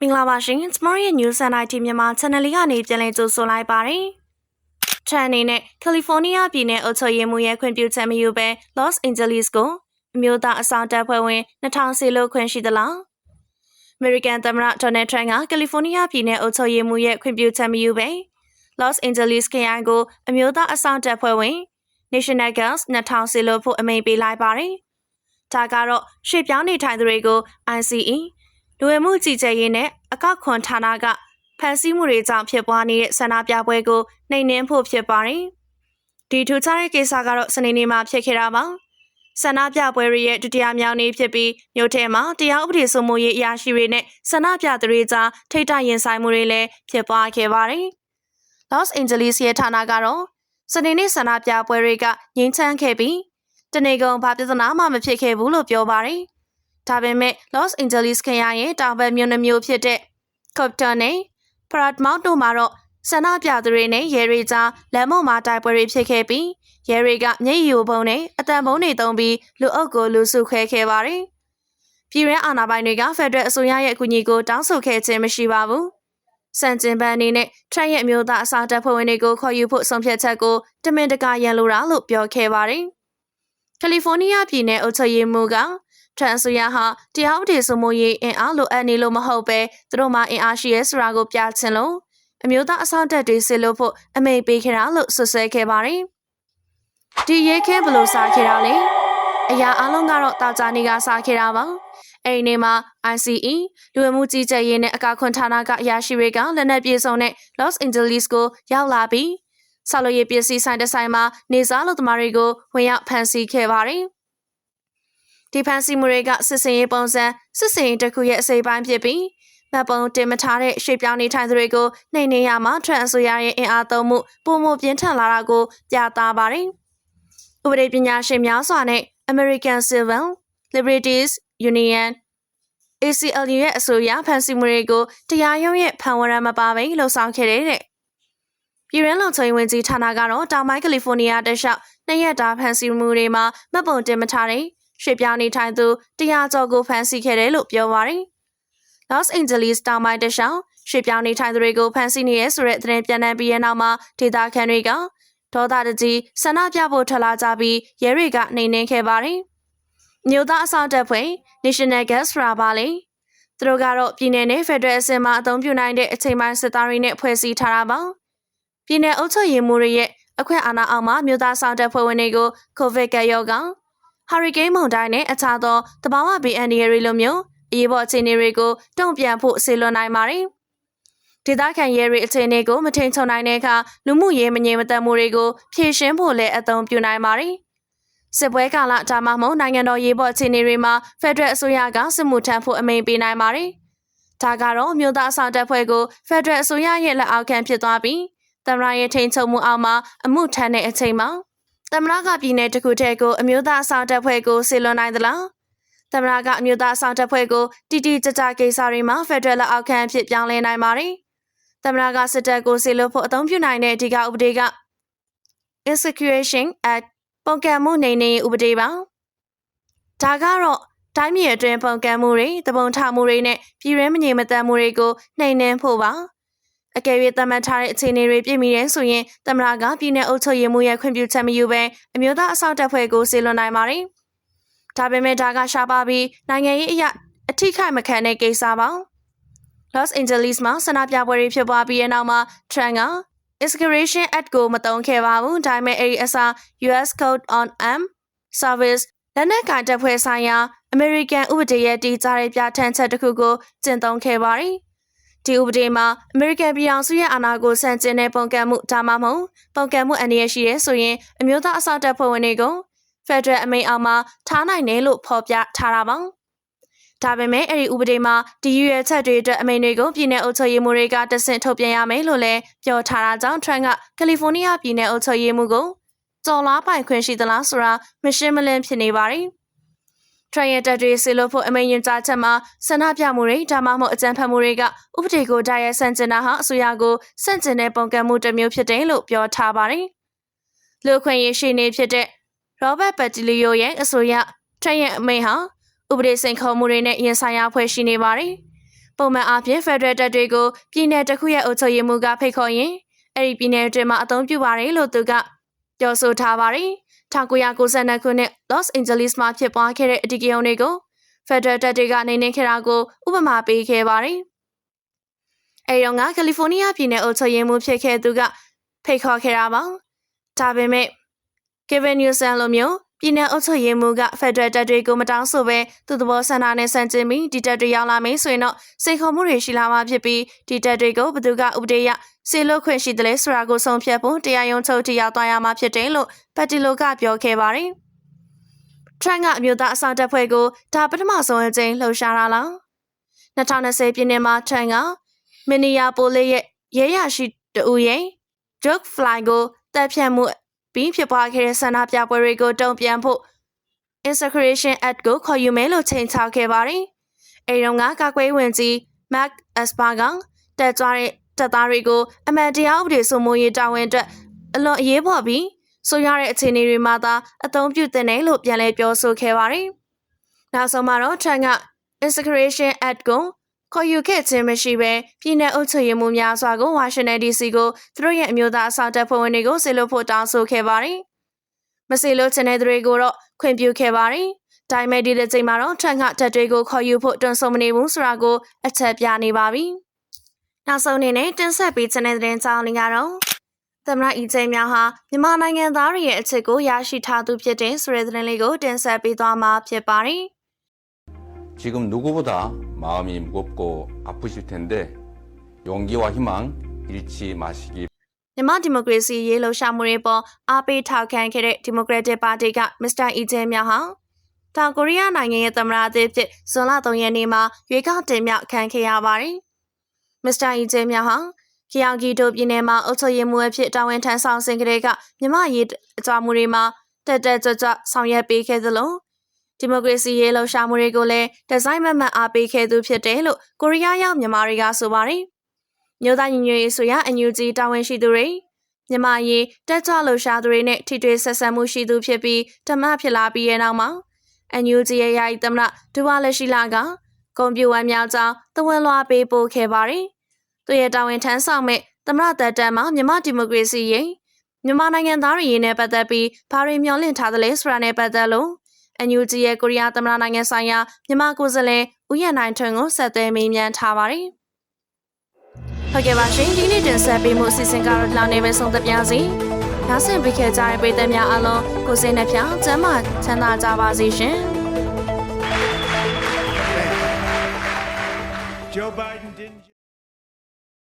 မင်္ဂလာပါရှင်။ Smart ရဲ့ News and IT မြန်မာ channel လေးကနေပြန်လည်ကြိုဆိုလိုက်ပါတယ်။ထရန်အနေနဲ့ကယ်လီဖိုးနီးယားပြည်နယ်အုပ်ချုပ်ရေးမှူးရဲ့ခွင့်ပြုချက်မယူဘဲ Los Angeles ကိုအမျိုးသားအဆောင်တပ်ဖွဲ့ဝင်2000စီလို့ခွင့်ရှိသလား။ American သမ္မတ Donald Trump ကကယ်လီဖိုးနီးယားပြည်နယ်အုပ်ချုပ်ရေးမှူးရဲ့ခွင့်ပြုချက်မယူဘဲ Los Angeles ခရိုင်ကိုအမျိုးသားအဆောင်တပ်ဖွဲ့ဝင် National Guard 2000စီလို့ဖို့အမိန့်ပေးလိုက်ပါတယ်။ဒါကတော့ရွှေ့ပြောင်းနေထိုင်သူတွေကို ICE လူဝင်မှုကြီးကြပ်ရေးနဲ့အကောက်ခွန်ဌာနကဖန်ဆီးမှုတွေကြောင့်ဖြစ်ပွားနေတဲ့ဆန္ဒပြပွဲကိုနှိမ်နင်းဖို့ဖြစ်ပါတယ်။ဒီထူးခြားတဲ့ကိစ္စကတော့စနေနေ့မှာဖြစ်ခဲ့တာပါ။ဆန္ဒပြပွဲတွေရဲ့ဒုတိယမြောက်နေ့ဖြစ်ပြီးမြို့ထဲမှာတရားဥပဒေစိုးမိုးရေးအရာရှိတွေနဲ့ဆန္ဒပြသူတွေကြားထိတ်တရင်ဆိုင်မှုတွေလည်းဖြစ်ပွားခဲ့ပါတယ်။ Los Angeles ရဲ့ဌာနကတော့စနေနေ့ဆန္ဒပြပွဲတွေကငြိမ်းချမ်းခဲ့ပြီးတနေကုန်ဘာပြဿနာမှမဖြစ်ခဲ့ဘူးလို့ပြောပါတယ်။ ဒါပေမဲ့ Los Angeles ခရိုင်ရဲ့တောင်ဘက်မြို့နှမျိုးဖြစ်တဲ့ Compton နဲ့ Paramount တို့မှာတော့ဆန္ဒပြသူတွေနဲ့ရဲတွေကြားလမ်းမမှာတိုက်ပွဲတွေဖြစ်ခဲ့ပြီးရဲတွေကမျက်ရည်ယိုပုံနဲ့အတံပုံးတွေတုံးပြီးလူအုပ်ကိုလူစုခွဲခဲ့ပါတယ်။ပြည်ရန်အာဏာပိုင်တွေကဖက်ဒရယ်အစိုးရရဲ့အကူအညီကိုတောင်းဆိုခဲ့ခြင်းမရှိပါဘူး။စံကျင်ပန်းအနေနဲ့ထရန့်ရဲ့အမျိုးသားအစားတပ်ဖွဲ့ဝင်တွေကိုခေါ်ယူဖို့ဆုံးဖြတ်ချက်ကိုတမင်တကာရန်လိုတာလို့ပြောခဲ့ပါတယ်။ကယ်လီဖိုးနီးယားပြည်နယ်အုပ်ချုပ်ရေးမှူးက ထရန်အစိုးရဟာတရားဥပဒေစိုးမိုးရေးအင်အားလိုအပ်နေလို့မဟုတ်ပဲသူတို့မှအင်အားရှိရဲဆိုတာကိုပြချင်လို့အမျိုးသားအစောင့်တပ်တွေစစ်လို့ဖို့အမိန့်ပေးခဲ့တာလို့ဆွဆွဲခဲ့ပါတယ်။ဒီရဲခဲဘလို့စားခဲ့တာလဲ။အရာအလုံးကတော့တာကြနေကစားခဲ့တာပါ။အဲ့ဒီနေ့မှာ ICE လူဝင်မှုကြီးကြပ်ရေးနဲ့အကာခွန်ဌာနကအရာရှိတွေကလက်နက်ပြေဆုံးတဲ့ Los Angeles ကိုရောက်လာပြီးဆော်လိုရေးပစ္စည်းဆိုင်တစ်ဆိုင်မှာနေစားလူသမားတွေကိုဝင်ရောက်ဖမ်းဆီးခဲ့ပါတယ်။ ဒီဖန်စီမှုတွေကစစ်စင်ရေးပုံစံစစ်စင်ရေးတစ်ခုရဲ့အစိပ်ပိုင်းဖြစ်ပြီးမပုံတင်မထားတဲ့ရွှေပြောင်းနေထိုင်သူတွေကိုနှိမ်နင်းရမှာထရန်အစိုးရရဲ့အင်အားသုံးမှုပုံမပြင်းထန်လာတာကိုပြသပါတယ်။ဥပဒေပညာရှင်များစွာနဲ့ American Civil Liberties Union ACLU ရဲ့အဆိုအရဖန်စီမှုတွေကိုတရားရုံးရဲ့ဖန်ဝရမ်းမပါဘဲလှုံ့ဆော်ခဲ့တဲ့ပြည်ရန်လုံချုံဝင်ကြီးဌာနကတော့တောင်ပိုင်းကယ်လီဖိုးနီးယားတခြားနှစ်ရက်တာဖန်စီမှုတွေမှာမပုံတင်မထားတဲ့ ရွှေပြောင်းနေထိုင်သူတရားကျော်ကိုဖမ်းဆီးခဲ့တယ်လို့ပြောပါရယ်။ Los Angeles တောင်ပိုင်းတခြားရွှေပြောင်းနေထိုင်သူတွေကိုဖမ်းဆီးနေရဲဆိုတဲ့သတင်းပြန်နှံပြီးတဲ့နောက်မှာဒေသခံတွေကဒေါသတကြီးဆန္ဒပြဖို့ထလာကြပြီးရဲတွေကနှိမ်နင်းခဲ့ပါတယ်။မြို့သားအစောင့်တပ်ဖွဲ့ National Gas ရာပါလေသူတို့ကတော့ပြည်내နဲ့ Federal အဆင့်မှာအသုံးပြုနိုင်တဲ့အချိန်ပိုင်းစစ်သားတွေနဲ့ဖွဲ့စည်းထားတာပါ။ပြည်내အုပ်ချုပ်ရေးမှူးတွေရဲ့အခွင့်အာဏာအောက်မှာမြို့သားဆောင်တပ်ဖွဲ့ဝင်တွေကိုကိုဗစ်ကရောဂါ ဟာရီကိန်းမုန်တိုင်းနဲ့အခြားသောတဘာဝဘေးအန္တရာယ်တွေလိုမျိုးအရေးပေါ်အခြေအနေတွေကိုတုံ့ပြန်ဖို့ဆေလွန်နိုင်ပါတယ်။ဒေသခံရဲတွေအခြေအနေကိုမထိန်ချုံနိုင်တဲ့အခါလူမှုရေးမငြိမ်မသက်မှုတွေကိုဖြေရှင်းဖို့လည်းအသုံးပြုနိုင်ပါတယ်။စစ်ပွဲကာလဒါမှမဟုတ်နိုင်ငံတော်ရေးပေါ်အခြေအနေတွေမှာဖက်ဒရယ်အစိုးရကစစ်မှုထမ်းဖို့အမိန့်ပေးနိုင်ပါတယ်။ဒါကတော့မြို့သားအဆောင်တပ်ဖွဲ့ကိုဖက်ဒရယ်အစိုးရရဲ့လက်အောက်ခံဖြစ်သွားပြီးသမ္မတရဲ့ထိန်ချုပ်မှုအောက်မှာအမှုထမ်းတဲ့အချိန်မှာ သမ္မတကပြည်နယ်တစ်ခုတည်းကိုအမျိုးသားအဆောင်တပ်ဖွဲ့ကိုဆေလွန်နိုင်သလားသမ္မတကအမျိုးသားအဆောင်တပ်ဖွဲ့ကိုတီတီကြကြကိစ္စတွေမှာဖက်ဒရယ်လက်အောက်ခံအဖြစ်ပြောင်းလဲနိုင်ပါတယ်သမ္မတကစစ်တပ်ကိုဆေလွတ်ဖို့အသုံးပြုနိုင်တဲ့အဓိကဥပဒေက Execution Act ပုံကံမှုနေနေဥပဒေပါဒါကတော့တိုင်းပြည်အတွင်းပုံကံမှုတွေတပုံထမှုတွေနဲ့ပြည်ရင်းမငြိမ်မသက်မှုတွေကိုနှိမ်နင်းဖို့ပါ အကယ်၍သတ်မှတ်ထားတဲ့အခြေအနေတွေပြည့်မီတဲ့ဆိုရင်သမ္မတကပြည်내အုပ်ချုပ်ရေးမှူးရဲ့ခွင့်ပြုချက်မယူဘဲအမျိုးသားအဆောက်တပ်ဖွဲ့ကိုစေလွှတ်နိုင်ပါတယ်။ဒါပေမဲ့ဒါကရှားပါပြီးနိုင်ငံရေးအရာအထိခိုက်မခံတဲ့ကိစ္စပါ။ Los Angeles မှာဆန္ဒပြပွဲတွေဖြစ်ပွားပြီးတဲ့နောက်မှာ Trump က Execution Act ကိုမတုံ့ခဲ့ပါဘူး။ဒါပေမဲ့အဲဒီအစား US Code on Armed Service လက်နက်ကင်တပ်ဖွဲ့ဆိုင်ရာ American ဥပဒေရဲ့တည်ကြတဲ့ပြဋ္ဌာန်းချက်တစ်ခုကိုကျင့်သုံးခဲ့ပါတယ်။ ဒီဥပဒေမှာအမေရိကန်ပြည်အောင်စုရဲ့အာဏာကိုဆန့်ကျင်တဲ့ပုံကံမှုဒါမှမဟုတ်ပုံကံမှုအန္တရာယ်ရှိရဲဆိုရင်အမျိုးသားအစောင့်တပ်ဖွဲ့ဝင်တွေကိုဖက်ဒရယ်အမိန့်အောက်မှာထားနိုင်တယ်လို့ဖော်ပြထားတာပါဒါပေမဲ့အဲ့ဒီဥပဒေမှာဒီရွယ်ချက်တွေအတွက်အမိန့်တွေကိုပြည်내အုပ်ချုပ်ရေးမှူးတွေကတဆင့်ထုတ်ပြန်ရမယ်လို့လည်းပြောထားတာကြောင့် Trump ကကယ်လီဖိုးနီးယားပြည်내အုပ်ချုပ်ရေးမှူးကိုကြော်လားပိုင်ခွင့်ရှိသလားဆိုတာမရှင်းမလင်းဖြစ်နေပါတယ် ထရန်ရဲ့တပ်တွေဆီလို့ဖို့အမိန်ရင်ကြားချက်မှာဆန္ဒပြမှုတွေဒါမှမဟုတ်အကြမ်းဖက်မှုတွေကဥပဒေကိုတိုက်ရိုက်ဆန့်ကျင်တာဟာအစိုးရကိုဆန့်ကျင်တဲ့ပုံကံမှုတစ်မျိုးဖြစ်တယ်လို့ပြောထားပါတယ်။လူခွင့်ရေးရှိနေဖြစ်တဲ့ Robert Patilio ရဲ့အဆိုအရထရန်ရဲ့အမိန်ဟာဥပဒေစိန်ခေါ်မှုတွေနဲ့ရင်ဆိုင်ရဖွဲ့ရှိနေပါတယ်။ပုံမှန်အားဖြင့် Federal တပ်တွေကိုပြည်내တစ်ခုရဲ့အုပ်ချုပ်ရေးမှူးကဖိတ်ခေါ်ရင်အဲ့ဒီပြည်내အတွင်းမှာအသုံးပြုပါတယ်လို့သူကပြောဆိုထားပါတယ်။ 1992ခုနှစ် Los Angeles မှာဖြစ်ပွားခဲ့တဲ့အဓိကရုဏ်းတွေကို Federal တပ်တွေကနေနေခဲ့တာကိုဥပမာပေးခဲ့ပါတယ်။အဲဒီတော့ကကယ်လီဖိုးနီးယားပြည်နယ်အုပ်ချုပ်ရေးမှူးဖြစ်ခဲ့သူကဖိတ်ခေါ်ခဲ့တာပါ။ဒါပေမဲ့ Kevin Newsom လိုမျိုး ပြည်내အုပ်ချုပ်ရေးမှူးက Federal တပ်တွေကိုမတောင်းဆိုပဲသူ့သဘောဆန္ဒနဲ့ဆန့်ကျင်ပြီးဒီတပ်တွေရောက်လာမယ်ဆိုရင်တော့စိတ်ခေါ်မှုတွေရှိလာမှာဖြစ်ပြီးဒီတပ်တွေကိုဘယ်သူကဥပဒေအရစေလွတ်ခွင့်ရှိတယ်လဲဆိုတာကိုဆုံးဖြတ်ဖို့တရားရုံးချုပ်ထိရောက်သွားရမှာဖြစ်တယ်လို့ပတ်တီလိုကပြောခဲ့ပါတယ်။ Trump ကအမျိုးသားအဆောင်တပ်ဖွဲ့ကိုဒါပထမဆုံးအကြိမ်လှုပ်ရှားတာလား2020ပြည်နှစ်မှာ Trump ကမင်နီယာပိုလစ်ရဲ့ရဲရရှိတူရဲ့ George Floyd ကိုတပ်ဖြတ်မှု ပြီးဖြစ်ပွားခဲ့တဲ့ဆန္ဒပြပွဲတွေကိုတုံ့ပြန်ဖို့ Insurrection Act ကိုခေါ်ယူမယ်လို့ချိန်ချခဲ့ပါတယ်။အဲဒီတော့ကကာကွယ်ဝင်ကြီး Mark Esper ကတက်ကြွတဲ့တပ်သားတွေကိုအမှန်တရားဥပဒေစိုးမိုးရေးတာဝန်အတွက်အလွန်အရေးပေါ်ပြီးဆိုရတဲ့အခြေအနေတွေမှာသာအသုံးပြုသင့်တယ်လို့ပြန်လည်ပြောဆိုခဲ့ပါတယ်။နောက်ဆုံးမှာတော့ Trump က Insurrection Act ကို ခေါ်ယူခဲ့ခြင်းမရှိဘဲပြည်내အုပ်ချုပ်ရေးမှူးများစွာကိုဝါရှင်တန် DC ကိုသူတို့ရဲ့အမျိုးသားအစားတပ်ဖွဲ့ဝင်တွေကိုဆေလို့ဖို့တောင်းဆိုခဲ့ပါတယ်။မဆေလို့ချင်တဲ့သူတွေကိုတော့ခွင့်ပြုခဲ့ပါတယ်။ဒါပေမဲ့ဒီတဲ့ချိန်မှာတော့ထန်ကတပ်တွေကိုခေါ်ယူဖို့တွန်းဆုံမနေဘူးဆိုတာကိုအချက်ပြနေပါပြီ။နောက်ဆုံးအနေနဲ့တင်ဆက်ပေးချင်တဲ့သတင်းကြောင်းလေးကတော့သမရအီကျင်းများဟာမြန်မာနိုင်ငံသားတွေရဲ့အချစ်ကိုရရှိထားသူဖြစ်တဲ့ဆိုတဲ့သတင်းလေးကိုတင်ဆက်ပေးသွားမှာဖြစ်ပါတယ်။ 지금 누구보다 마음이 무겁고 아프실 텐데 용기와 희망 잃지 마시기 မြန်မာဒီမိုကရေစီရေးလှုပ်ရှားမှုတွေပေါ်အားပေးထောက်ခံခဲ့တဲ့ဒီမိုကရက်တစ်ပါတီကမစ္စတာအီဂျင်မြဟာတောင်ကိုရီးယားနိုင်ငံရဲ့သမ္မတအသစ်ဖြစ်ဇွန်လ3ရက်နေ့မှာရွေးကောက်တင်မြှောက်ခံခဲ့ရပါတယ်။မစ္စတာအီဂျင်မြဟာခီယောင်ဂီတိုပြည်နယ်မှာအုပ်ချုပ်ရေးမှူးအဖြစ်တာဝန်ထမ်းဆောင်စဉ်ကတည်းကမြန်မာရေးအကြွမှုတွေမှာတက်တက်ကြွကြွဆောင်ရွက်ပေးခဲ့သလို ဒီမိုကရေစီရေးလှုပ်ရှားမှုတွေကိုလည်းဒီဇိုင်းမမတ်အားပေးခဲ့သူဖြစ်တယ်လို့ကိုရီးယားရောက်မြန်မာတွေကဆိုပါတယ်။မြို့သားညီညွတ်ရေးဆိုရအန်ယူဂျီတာဝန်ရှိသူတွေမြန်မာရေးတက်ကြွလှုပ်ရှားသူတွေနဲ့ထိတွေ့ဆက်ဆံမှုရှိသူဖြစ်ပြီးဓမ္မဖြစ်လာပြီးရဲ့နောက်မှာအန်ယူဂျီရဲ့ယာယီသမ္မတဒူဝါလက်ရှိလာကကွန်ပျူတာများကြောင်းတဝန်လွှာပေးပို့ခဲ့ပါတယ်။သူရဲ့တာဝန်ထမ်းဆောင်မဲ့သမ္မတသက်တမ်းမှာမြန်မာဒီမိုကရေစီရေးမြန်မာနိုင်ငံသားတွေရေးနဲ့ပတ်သက်ပြီးဘာတွေမျှော်လင့်ထားသလဲဆိုတာနဲ့ပတ်သက်လို့ အန်ယူဂျီရဲ့ကိုရီးယားသမ္မတနိုင်ငံဆိုင်ရာမြန်မာကိုယ်စားလှယ်ဦးရနိုင်ထွန်းကိုဆက်သွယ်မေးမြန်းထားပါတယ်။ဟုတ်ကဲ့ပါရှင်ဒီနေ့တင်ဆက်ပေးမှုအစီအစဉ်ကတော့ဒီလောက်နေပဲဆုံးသက်ပြစီ။နောက်ဆက်ပေးခဲ့ကြတဲ့ပရိသတ်များအားလုံးကိုစိတ်နှပြချမ်းသာချမ်းသာကြပါစေရှင်။ Joe Biden didn't.